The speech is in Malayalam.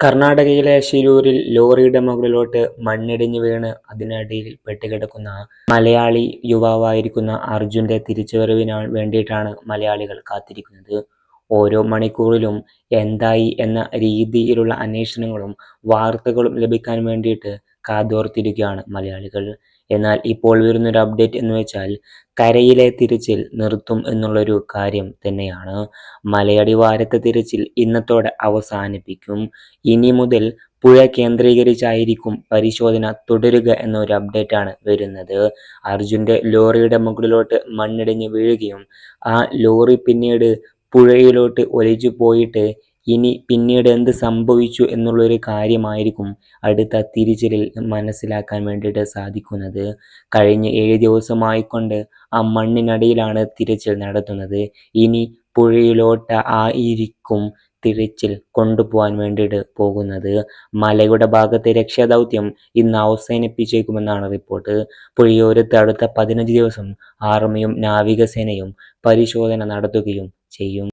കർണാടകയിലെ ശിരൂരിൽ ലോറിയുടെ മുകളിലോട്ട് മണ്ണിടിഞ്ഞു വീണ് അതിനടിയിൽ പെട്ടുകിടക്കുന്ന മലയാളി യുവാവായിരിക്കുന്ന അർജുന്റെ തിരിച്ചുവരവിന് വേണ്ടിയിട്ടാണ് മലയാളികൾ കാത്തിരിക്കുന്നത്. ഓരോ മണിക്കൂറിലും എന്തായി എന്ന രീതിയിലുള്ള അന്വേഷണങ്ങളും വാർത്തകളും ലഭിക്കാൻ വേണ്ടിയിട്ട് കാതോർത്തിരിക്കുകയാണ് മലയാളികൾ. എന്നാൽ ഇപ്പോൾ വരുന്നൊരു അപ്ഡേറ്റ് എന്ന് വെച്ചാൽ കരയിലെ തിരച്ചിൽ നിർത്തും എന്നുള്ളൊരു കാര്യം തന്നെയാണ്. മലയടിവാരത്തെ തിരച്ചിൽ ഇന്നത്തോടെ അവസാനിപ്പിക്കും. ഇനി മുതൽ പുഴ കേന്ദ്രീകരിച്ചായിരിക്കും പരിശോധന തുടരുക എന്നൊരു അപ്ഡേറ്റാണ് വരുന്നത്. അർജുന്റെ ലോറിയുടെ മുകളിലോട്ട് മണ്ണിടിഞ്ഞ് വീഴുകയും ആ ലോറി പിന്നീട് പുഴയിലോട്ട് ഒലിച്ചു പോയിട്ട് ഇനി പിന്നീട് എന്ത് സംഭവിച്ചു എന്നുള്ളൊരു കാര്യമായിരിക്കും അടുത്ത തിരച്ചിലിൽ മനസ്സിലാക്കാൻ വേണ്ടിയിട്ട് സാധിക്കുന്നത്. കഴിഞ്ഞ ഏഴ് ദിവസമായിക്കൊണ്ട് ആ മണ്ണിനടിയിലാണ് തിരച്ചിൽ നടത്തുന്നത്. ഇനി പുഴയിലോട്ട് ആയിരിക്കും തിരച്ചിൽ കൊണ്ടുപോകാൻ വേണ്ടിയിട്ട് പോകുന്നത്. മലയുടെ ഭാഗത്തെ രക്ഷാദൗത്യം ഇന്ന് അവസാനിപ്പിച്ചേക്കുമെന്നാണ് റിപ്പോർട്ട്. പുഴയോരത്ത് അടുത്ത പതിനഞ്ച് ദിവസം ആർമിയും നാവികസേനയും പരിശോധന നടത്തുകയും ചെയ്യും.